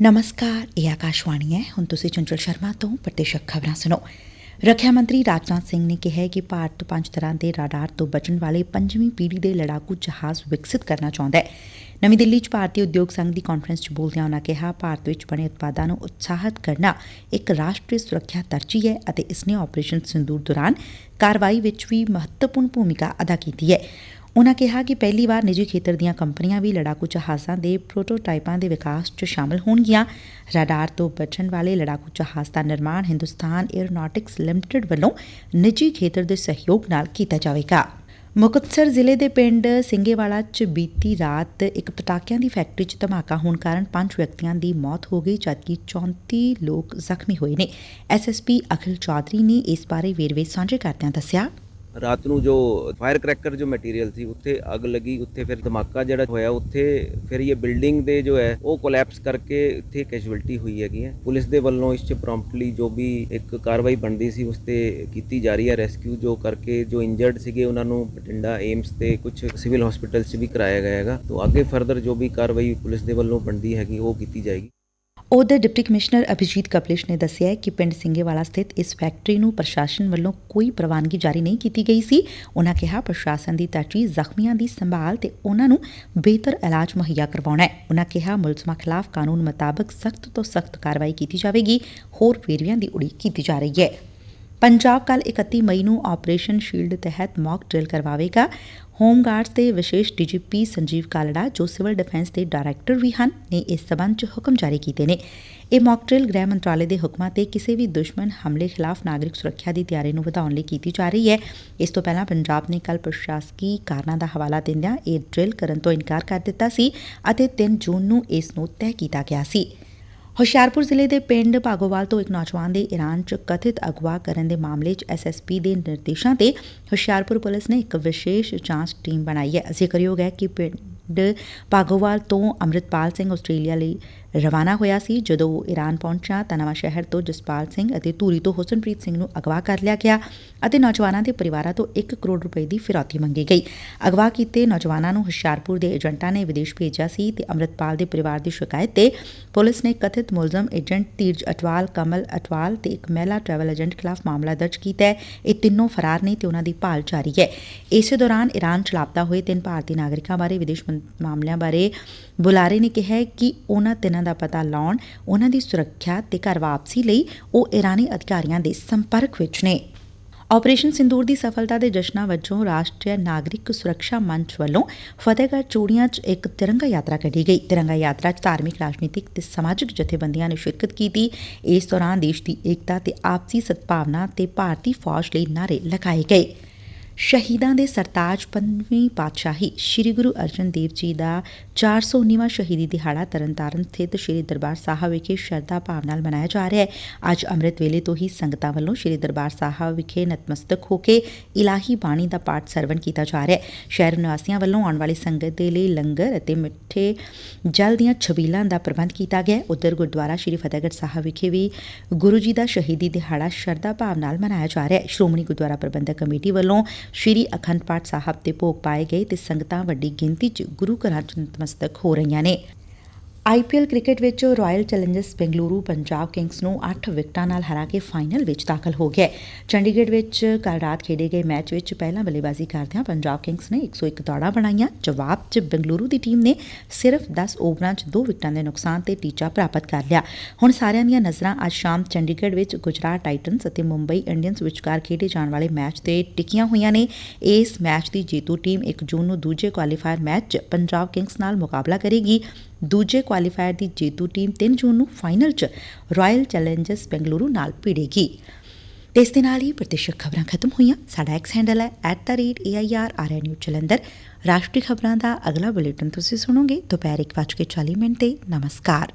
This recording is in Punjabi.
ਨਮਸਕਾਰ ਇਹ ਆਕਾਸ਼ਵਾਣੀ ਹੈ ਹੁਣ ਤੁਸੀਂ ਚੰਚਲ ਸ਼ਰਮਾ ਤੋਂ ਪ੍ਰਤੀਸ਼ਕ ਖਬਰਾਂ ਸੁਣੋ ਰੱਖਿਆ ਮੰਤਰੀ ਰਾਜਨਾਥ ਸਿੰਘ ਨੇ ਕਿਹਾ ਕਿ ਭਾਰਤ ਪੰਜ ਤਰ੍ਹਾਂ ਦੇ ਰਾਡਾਰ ਤੋਂ ਬਚਣ ਵਾਲੇ ਪੰਜਵੀਂ ਪੀੜ੍ਹੀ ਦੇ ਲੜਾਕੂ ਜਹਾਜ਼ ਵਿਕਸਿਤ ਕਰਨਾ ਚਾਹੁੰਦਾ ਹੈ ਨਵੀਂ ਦਿੱਲੀ 'ਚ ਭਾਰਤੀ ਉਦਯੋਗ ਸੰਘ ਦੀ ਕਾਨਫਰੰਸ 'ਚ ਬੋਲਦਿਆਂ ਉਨ੍ਹਾਂ ਕਿਹਾ ਭਾਰਤ ਵਿੱਚ ਬਣੇ ਉਤਪਾਦਾਂ ਨੂੰ ਉਤਸ਼ਾਹਿਤ ਕਰਨਾ ਇੱਕ ਰਾਸ਼ਟਰੀ ਸੁਰੱਖਿਆ ਤਰਜੀਹ ਹੈ ਅਤੇ ਇਸ ਨੇ ਆਪਰੇਸ਼ਨ ਸਿੰਦੂਰ ਦੌਰਾਨ ਕਾਰਵਾਈ ਵਿੱਚ ਵੀ ਮਹੱਤਵਪੂਰਨ ਭੂਮਿਕਾ ਅਦਾ ਕੀਤੀ ਹੈ ਉਨ੍ਹਾਂ ਕਿਹਾ ਕਿ ਪਹਿਲੀ ਵਾਰ ਨਿੱਜੀ ਖੇਤਰ ਦੀਆਂ ਕੰਪਨੀਆਂ ਵੀ ਲੜਾਕੂ ਜਹਾਜ਼ਾਂ ਦੇ ਪ੍ਰੋਟੋਟਾਈਪਾਂ ਦੇ ਵਿਕਾਸ 'ਚ ਸ਼ਾਮਲ ਹੋਣਗੀਆਂ। ਰਾਡਾਰ ਤੋਂ ਬਚਣ ਵਾਲੇ ਲੜਾਕੂ ਜਹਾਜ਼ ਦਾ ਨਿਰਮਾਣ ਹਿੰਦੁਸਤਾਨ 에ਅਰੋਨੌਟਿਕਸ ਲਿਮਟਿਡ ਵੱਲੋਂ ਨਿੱਜੀ ਖੇਤਰ ਦੇ ਸਹਿਯੋਗ ਨਾਲ ਕੀਤਾ ਜਾਵੇਗਾ। ਮੁਕਤਸਰ ਜ਼ਿਲ੍ਹੇ ਦੇ ਪਿੰਡ ਸਿੰਘੇਵਾਲਾ 'ਚ ਬੀਤੀ ਰਾਤ ਇੱਕ ਪਟਾਕਿਆਂ ਦੀ ਫੈਕਟਰੀ 'ਚ ਧਮਾਕਾ ਹੋਣ ਕਾਰਨ ਪੰਜ ਵਿਅਕਤੀਆਂ ਦੀ ਮੌਤ ਹੋ ਗਈ, ਜਦਕਿ 34 ਲੋਕ ਜ਼ਖਮੀ ਹੋਏ ਨੇ। ਐਸਐਸਪੀ ਅਖਿਲ ਚੌਧਰੀ ਨੇ ਇਸ ਬਾਰੇ ਵੇਰਵੇ ਸਾਂਝੇ ਕਰਦਿਆਂ ਦੱਸਿਆ। ਰਾਤ ਨੂੰ ਜੋ ਫਾਇਰ ਕ੍ਰੈਕਰ ਜੋ ਮਟੀਰੀਅਲ ਸੀ, ਉੱਥੇ ਅੱਗ ਲੱਗੀ, ਉੱਥੇ ਫਿਰ ਧਮਾਕਾ ਜਿਹੜਾ ਹੋਇਆ, ਉੱਥੇ ਫਿਰ ਇਹ ਬਿਲਡਿੰਗ ਦੇ ਜੋ ਹੈ, ਉਹ ਕੋਲੈਪਸ ਕਰਕੇ ਉੱਥੇ ਕੈਜੁਅਲਟੀ ਹੋਈ ਹੈਗੀ ਹੈ। ਪੁਲਿਸ ਦੇ ਵੱਲੋਂ ਇਸ 'ਚ ਪ੍ਰੋਮਪਟਲੀ ਜੋ ਵੀ ਇੱਕ ਕਾਰਵਾਈ ਬਣਦੀ ਸੀ, ਉਸ ਤੇ ਕੀਤੀ ਜਾ ਰਹੀ ਹੈ ਰੈਸਕਿਊ ਜੋ ਕਰਕੇ ਜੋ ਇੰਜਰਡ ਸੀਗੇ, ਉਹਨਾਂ ਨੂੰ ਬਠਿੰਡਾ ਏਮਸ ਤੇ ਕੁਝ ਸਿਵਲ ਹਸਪੀਟਲ 'ਚ ਵੀ ਕਰਾਇਆ ਗਿਆ ਹੈਗਾ। ਤੋਂ ਅੱਗੇ ਫਰਦਰ ਜੋ ਵੀ ਕਾਰਵਾਈ ਪੁਲਿਸ ਦੇ ਵੱਲੋਂ ਬਣਦੀ ਹੈਗੀ, ਉਹ ਕੀਤੀ ਜਾਏਗੀ। ਉਧਰ ਡਿਪਟੀ ਕਮਿਸ਼ਨਰ ਅਭਿਜੀਤ ਕਪਲਿਸ਼ ਨੇ ਦੱਸਿਆ ਕਿ ਪਿੰਡ ਸਿੰਘੇਵਾਲਾ ਸਥਿਤ ਇਸ ਫੈਕਟਰੀ ਨੂੰ ਪ੍ਰਸ਼ਾਸਨ ਵੱਲੋਂ ਕੋਈ ਪ੍ਰਵਾਨਗੀ ਜਾਰੀ ਨਹੀਂ ਕੀਤੀ ਗਈ ਸੀ। ਉਨ੍ਹਾਂ ਕਿਹਾ, ਪ੍ਰਸ਼ਾਸਨ ਦੀ ਤਰਜੀਹ, ਜ਼ਖਮੀਆਂ ਦੀ ਸੰਭਾਲ ਤੇ ਉਨ੍ਹਾਂ ਨੂੰ ਬਿਹਤਰ ਇਲਾਜ ਮੁਹੱਈਆ ਕਰਵਾਉਣਾ ਹੈ। ਉਨ੍ਹਾਂ ਕਿਹਾ, ਮੁਲਜ਼ਮਾਂ ਖਿਲਾਫ ਕਾਨੂੰਨ ਮੁਤਾਬਕ ਸਖਤ ਤੋਂ ਸਖਤ ਕਾਰਵਾਈ ਕੀਤੀ ਜਾਵੇਗੀ। ਹੋਰ ਵੇਰਵਿਆਂ ਦੀ ਉਡੀਕ ਕੀਤੀ ਜਾ ਰਹੀ ਹੈ। ਪੰਜਾਬ ਕੱਲ 31 ਮਈ ਨੂੰ ਆਪਰੇਸ਼ਨ ਸ਼ੀਲਡ ਤਹਿਤ ਮੌਕ ਡਰਿਲ ਕਰਵਾਵੇਗਾ। ਹੋਮ ਗਾਰਡਸ ਦੇ ਵਿਸ਼ੇਸ਼ ਡੀਜੀਪੀ ਸੰਜੀਵ ਕਾਲੜਾ, ਜੋ ਸਿਵਲ ਡਿਫੈਂਸ ਦੇ ਡਾਇਰੈਕਟਰ ਵੀ ਹਨ, ਨੇ ਇਸ ਸਬੰਧ 'ਚ ਹੁਕਮ ਜਾਰੀ ਕੀਤੇ ਨੇ। ਇਹ ਮੌਕ ਡਰਿਲ ਗ੍ਰਹਿ ਮੰਤਰਾਲੇ ਦੇ ਹੁਕਮਾਂ ਤੇ ਕਿਸੇ ਵੀ ਦੁਸ਼ਮਣ ਹਮਲੇ ਖਿਲਾਫ ਨਾਗਰਿਕ ਸੁਰੱਖਿਆ ਦੀ ਤਿਆਰੀ ਨੂੰ ਵਧਾਉਣ ਲਈ ਕੀਤੀ ਜਾ ਰਹੀ ਹੈ। ਇਸ ਤੋਂ ਪਹਿਲਾਂ ਪੰਜਾਬ ਨੇ ਕੱਲ ਪ੍ਰਸ਼ਾਸਕੀ ਕਾਰਨਾਂ ਦਾ ਹਵਾਲਾ ਦਿੰਦਿਆਂ ਇਹ ਡਰਿਲ ਕਰਨ ਤੋਂ ਇਨਕਾਰ ਕਰ ਦਿੱਤਾ ਸੀ ਅਤੇ 3 ਜੂਨ ਨੂੰ ਇਸ ਨੂੰ ਤੈਅ ਕੀਤਾ ਗਿਆ ਸੀ। ਹੁਸ਼ਿਆਰਪੁਰ ਜ਼ਿਲ੍ਹੇ ਦੇ ਪਿੰਡ ਭਾਗੋਵਾਲ ਤੋਂ ਇੱਕ ਨੌਜਵਾਨ ਦੇ ਈਰਾਨ 'ਚ ਕਥਿਤ ਅਗਵਾ ਕਰਨ ਦੇ ਮਾਮਲੇ 'ਚ ਐਸਐਸਪੀ ਦੇ ਨਿਰਦੇਸ਼ਾਂ ਤੇ ਹੁਸ਼ਿਆਰਪੁਰ ਪੁਲਿਸ ਨੇ ਇੱਕ ਵਿਸ਼ੇਸ਼ ਜਾਂਚ ਟੀਮ ਬਣਾਈ ਹੈ। ਜ਼ਿਕਰਯੋਗ ਹੈ ਕਿ ਪਿੰਡ ਭਾਗੋਵਾਲ ਤੋਂ ਅੰਮ੍ਰਿਤਪਾਲ ਸਿੰਘ ਆਸਟ੍ਰੇਲੀਆ ਲਈ ਰਵਾਨਾ ਹੋਇਆ ਸੀ। ਜਦੋਂ ਉਹ ਈਰਾਨ ਪਹੁੰਚਿਆ ਤਾਂ ਨਵਾਂ ਸ਼ਹਿਰ ਤੋਂ ਜਸਪਾਲ ਸਿੰਘ ਅਤੇ ਧੂਰੀ ਤੋਂ ਹੁਸਨਪ੍ਰੀਤ ਸਿੰਘ ਨੂੰ ਅਗਵਾ ਕਰ ਲਿਆ ਗਿਆ ਅਤੇ ਨੌਜਵਾਨਾਂ ਦੇ ਪਰਿਵਾਰਾਂ ਤੋਂ 1 ਕਰੋੜ ਰੁਪਏ ਦੀ ਫਿਰੌਤੀ ਮੰਗੀ ਗਈ। ਅਗਵਾ ਕੀਤੇ ਨੌਜਵਾਨਾਂ ਨੂੰ ਹੁਸ਼ਿਆਰਪੁਰ ਦੇ ਏਜੰਟਾਂ ਨੇ ਵਿਦੇਸ਼ ਭੇਜਿਆ ਸੀ ਤੇ ਅੰਮ੍ਰਿਤਪਾਲ ਦੇ ਪਰਿਵਾਰ ਦੀ ਸ਼ਿਕਾਇਤ ਤੇ ਪੁਲਿਸ ਨੇ ਕਥਿਤ ਮੁਲਜ਼ਮ ਏਜੰਟ ਧੀਰਜ ਅਟਵਾਲ, ਕਮਲ ਅਟਵਾਲ ਤੇ ਇੱਕ ਮਹਿਲਾ ਟਰੈਵਲ ਏਜੰਟ ਖਿਲਾਫ ਮਾਮਲਾ ਦਰਜ ਕੀਤਾ ਹੈ। ਇਹ ਤਿੰਨੋਂ ਫਰਾਰ ਨੇ ਤੇ ਉਹਨਾਂ ਦੀ ਭਾਲ ਜਾਰੀ ਹੈ। ਇਸੇ ਦੌਰਾਨ ਈਰਾਨ ਚ ਲਾਪਤਾ ਹੋਏ ਤਿੰਨ ਭਾਰਤੀ ਨਾਗਰਿਕਾਂ ਬਾਰੇ ਵਿਦੇਸ਼ ਮਾਮਲਿਆਂ ਬਾਰੇ ਬੁਲਾਰੇ ਨੇ ਕਿਹਾ ਕਿ ਉਹਨਾਂ ਤਿੰਨਾਂ ਦਾ ਪਤਾ ਲਾਉਣ, ਉਹਨਾਂ ਦੀ ਸੁਰੱਖਿਆ ਤੇ ਘਰ ਵਾਪਸੀ ਲਈ ਉਹ ਈਰਾਨੀ ਅਧਿਕਾਰੀਆਂ ਦੇ ਸੰਪਰਕ ਵਿੱਚ ਨੇ। ਆਪਰੇਸ਼ਨ ਸਿੰਦੂਰ ਦੀ ਸਫਲਤਾ ਦੇ ਜਸ਼ਨਾਂ ਵਜੋਂ ਰਾਸ਼ਟਰੀ ਨਾਗਰਿਕ ਸੁਰੱਖਿਆ ਮੰਚ ਵੱਲੋਂ ਫਤਿਹਗੜ੍ਹ ਚੂੜੀਆਂ 'ਚ ਇੱਕ ਤਿਰੰਗਾ ਯਾਤਰਾ ਕੱਢੀ ਗਈ। ਤਿਰੰਗਾ ਯਾਤਰਾ 'ਚ ਧਾਰਮਿਕ, ਰਾਜਨੀਤਿਕ ਤੇ ਸਮਾਜਿਕ ਜਥੇਬੰਦੀਆਂ ਨੇ ਸ਼ਿਰਕਤ ਕੀਤੀ। ਇਸ ਦੌਰਾਨ ਦੇਸ਼ ਦੀ ਏਕਤਾ ਤੇ ਆਪਸੀ ਸਦਭਾਵਨਾ ਤੇ ਭਾਰਤੀ ਫੌਜ ਲਈ ਨਾਰੇ ਲਗਾਏ ਗਏ। ਸ਼ਹੀਦਾਂ ਦੇ ਸਰਤਾਜ ਪੰਜਵੀਂ ਪਾਤਸ਼ਾਹੀ ਸ੍ਰੀ ਗੁਰੂ ਅਰਜਨ ਦੇਵ ਜੀ ਦਾ 419ਵਾਂ ਸ਼ਹੀਦੀ ਦਿਹਾੜਾ ਤਰਨਤਾਰਨ ਸਥਿਤ ਸ੍ਰੀ ਦਰਬਾਰ ਸਾਹਿਬ ਵਿਖੇ ਸ਼ਰਧਾ ਭਾਵ ਨਾਲ ਮਨਾਇਆ ਜਾ ਰਿਹਾ ਹੈ। ਅੱਜ ਅੰਮ੍ਰਿਤ ਵੇਲੇ ਤੋਂ ਹੀ ਸੰਗਤਾਂ ਵੱਲੋਂ ਸ੍ਰੀ ਦਰਬਾਰ ਸਾਹਿਬ ਵਿਖੇ ਨਤਮਸਤਕ ਹੋ ਕੇ ਇਲਾਹੀ ਬਾਣੀ ਦਾ ਪਾਠ ਸਰਵਣ ਕੀਤਾ ਜਾ ਰਿਹਾ ਹੈ। ਸ਼ਹਿਰ ਨਿਵਾਸੀਆਂ ਵੱਲੋਂ ਆਉਣ ਵਾਲੀ ਸੰਗਤ ਦੇ ਲਈ ਲੰਗਰ ਅਤੇ ਮਿੱਠੇ ਜਲ ਦੀਆਂ ਛਬੀਲਾਂ ਦਾ ਪ੍ਰਬੰਧ ਕੀਤਾ ਗਿਆ ਉਧਰ ਗੁਰਦੁਆਰਾ ਸ੍ਰੀ ਫਤਿਹਗੜ੍ਹ ਸਾਹਿਬ ਵਿਖੇ ਵੀ ਗੁਰੂ ਜੀ ਦਾ ਸ਼ਹੀਦੀ ਦਿਹਾੜਾ ਸ਼ਰਧਾ ਭਾਵ ਨਾਲ ਮਨਾਇਆ ਜਾ ਰਿਹਾ ਹੈ। ਸ਼੍ਰੋਮਣੀ ਗੁਰਦੁਆਰਾ ਪ੍ਰਬੰਧਕ ਕਮੇਟੀ ਵੱਲੋਂ ਸ਼੍ਰੀ ਅਖੰਡ ਪਾਠ ਸਾਹਿਬ ਦੇ ਭੋਗ ਪਾਏ ਗਏ ਤੇ ਸੰਗਤਾਂ ਵੱਡੀ ਗਿਣਤੀ 'ਚ ਗੁਰੂ ਘਰਾਂ 'ਚ ਨਤਮਸਤਕ ਹੋ ਰਹੀਆਂ ਨੇ। ਆਈਪੀਐਲ ਕ੍ਰਿਕਟ ਵਿੱਚ Royal Challengers Bengaluru Punjab Kings ਨੂੰ 8 ਵਿਕਟਾਂ ਨਾਲ ਹਰਾ ਕੇ ਫਾਈਨਲ ਵਿੱਚ ਦਾਖਲ ਹੋ ਗਿਆ। ਚੰਡੀਗੜ੍ਹ ਵਿੱਚ ਕੱਲ ਰਾਤ ਖੇਡੇ ਗਏ ਮੈਚ ਵਿੱਚ ਪਹਿਲਾਂ ਬੱਲੇਬਾਜ਼ੀ ਕਰਦਿਆਂ ਪੰਜਾਬ ਕਿੰਗਸ ਨੇ 101 ਦੌੜਾਂ ਬਣਾਈਆਂ। ਜਵਾਬ 'ਚ ਬੈਂਗਲੁਰੂ ਦੀ ਟੀਮ ਨੇ ਸਿਰਫ 10 ਓਵਰਾਂ 'ਚ 2 ਵਿਕਟਾਂ ਦੇ ਨੁਕਸਾਨ ਤੇ ਟੀਚਾ ਪ੍ਰਾਪਤ ਕਰ ਲਿਆ। ਹੁਣ ਸਾਰਿਆਂ ਦੀਆਂ ਨਜ਼ਰਾਂ ਅੱਜ ਸ਼ਾਮ ਚੰਡੀਗੜ੍ਹ ਵਿੱਚ ਗੁਜਰਾਤ ਟਾਈਟਨਸ ਅਤੇ ਮੁੰਬਈ ਇੰਡੀਅਨਸ ਵਿਚਕਾਰ ਖੇਡੇ ਜਾਣ ਵਾਲੇ ਮੈਚ ਤੇ ਟਿਕੀਆਂ ਹੋਈਆਂ ਨੇ। ਇਸ ਮੈਚ ਦੀ ਜੇਤੂ ਟੀਮ 1 ਜੂਨ ਨੂੰ ਦੂਜੇ ਕੁਆਲੀਫਾਇਰ ਮੈਚ 'ਚ ਪੰਜਾਬ ਕਿੰਗਸ ਨਾਲ ਮੁਕਾਬਲਾ ਕਰੇਗੀ। ਦੂਜੇ ਕੁਆਲੀਫਾਇਰ ਦੀ ਜੇਤੂ ਟੀਮ 3 ਜੂਨ ਨੂੰ ਫਾਈਨਲ 'ਚ ਰਾਇਲ ਚੈਲੰਜਰਸ ਬੈਂਗਲੁਰੂ ਨਾਲ ਭਿੜੇਗੀ। ਤੇ ਇਸ ਦੇ ਨਾਲ ਹੀ ਪ੍ਰਤੀਸ਼ਤ ਖਬਰਾਂ ਖਤਮ ਹੋਈਆਂ। ਸਾਡਾ ਐਕਸ ਹੈਂਡਲ ਹੈ @airrnu ਜਲੰਧਰ। ਰਾਸ਼ਟਰੀ ਖਬਰਾਂ ਦਾ ਅਗਲਾ ਬੁਲੇਟਿਨ ਤੁਸੀਂ ਸੁਣੋਗੇ। ਦੁਪਹਿਰ 1:40 ਮਿੰਟ ਤੇ। ਨਮਸਕਾਰ।